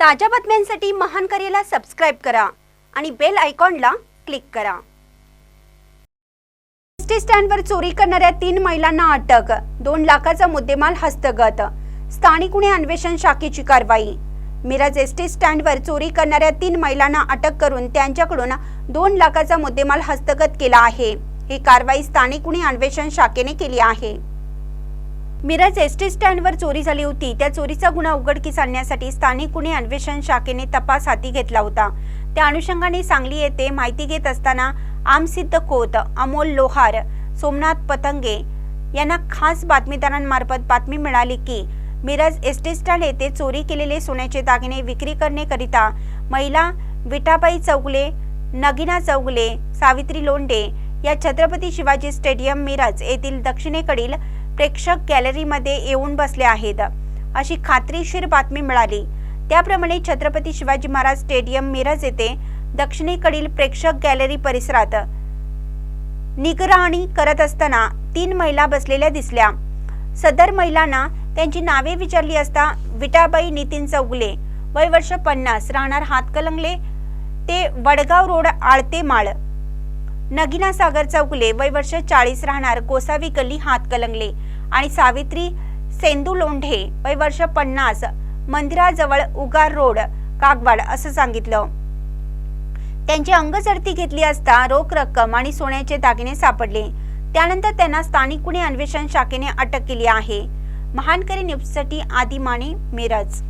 ताज्या बातम्यांसाठी महान करेला सबस्क्राईब करा आणि बेल आयकॉनला क्लिक करा. एस टी स्टँडवर चोरी करणाऱ्या तीन महिलांना अटक. दोन लाखाचा मुद्देमाल हस्तगत. स्थानिक गुन्हे अन्वेषण शाखेची कारवाई. मिरज एस टी स्टँडवर चोरी करणाऱ्या तीन महिलांना अटक करून त्यांच्याकडून दोन लाखाचा मुद्देमाल हस्तगत केला आहे. ही कारवाई स्थानिक गुन्हे अन्वेषण शाखेने केली आहे. मिरज एस टी स्टँडवर चोरी झाली होती. त्या चोरीचा गुन्हा उघडकीस आणण्यासाठी स्थानिक गुन्हे अन्वेषण शाखेने तपास हाती घेतला होता. त्या अनुषंगाने सांगली येथे माहिती घेत असताना आमसिद्ध खोत अमोल लोहार सोमनाथ पतंगे यांना खास बातमीदारांमार्फत बातमी मिळाली की मिरज एस टी स्टँड येथे चोरी केलेले सोन्याचे दागिने विक्री करण्याकरिता महिला विठाबाई चौगले नगिना चौगले सावित्री लोंडे या छत्रपती शिवाजी स्टेडियम मिरज येथील दक्षिणेकडील प्रेक्षक गॅलरीमध्ये येऊन बसले आहेत. अशी खात्रीशीर बातमी मिळाली. त्याप्रमाणे छत्रपती शिवाजी महाराज स्टेडियम मिरज येथे दक्षिणेकडील प्रेक्षक गॅलरी परिसरात निगराणी करत असताना तीन महिला बसलेल्या दिसल्या. सदर महिलांना त्यांची नावे विचारली असता विटाबाई नितीन चौगले वय वर्ष पन्नास राहणार हातकलंगले ते वडगाव रोड आळते माळ. नगिना सागर चौगले वय वर्ष चाळीस राहणार गोसावी गल्ली हातकलंगले. आणि सावित्री सेंदू लोंढे वय वर्ष पन्नास मंदिराजवळ उगार रोड कागवाड असं सांगितलं. त्यांची अंगझडती घेतली असता रोख रक्कम आणि सोन्याचे दागिने सापडले. त्यानंतर त्यांना स्थानिक गुन्हे अन्वेषण शाखेने अटक केली आहे. महानकरी न्यूजसाठी आदिमाने मिरज